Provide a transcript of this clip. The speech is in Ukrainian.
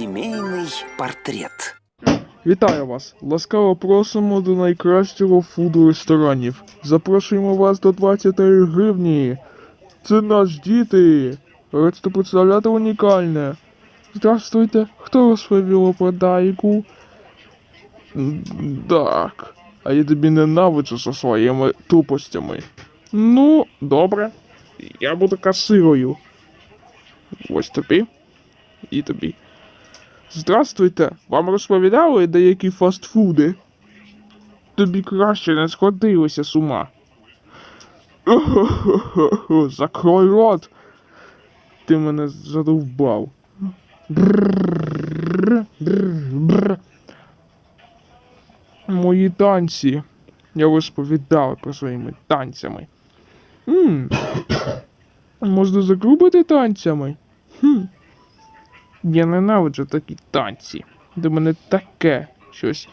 Сімейний портрет. Вітаю вас! Ласкаво просимо до найкращого фуду ресторанів. Запрошуємо вас до 20 гривні. Це наш діти. Хочете представляти унікальне. Здравствуйте, хто розповів про дайку? Так. А я тобі ненавиджу зі своїми тупостями. Ну, добре. Я буду касирою. Ось тобі. І тобі. Здравствуйте, вам розповідали деякі фастфуди? Тобі краще не сходилося з ума. Закрой рот. Ти мене задовбав. Мої танці. Я розповідав про своїми танцями. Можна закрупити танцями? Хм. Я ненавиджу такі танці. До мене таке щось.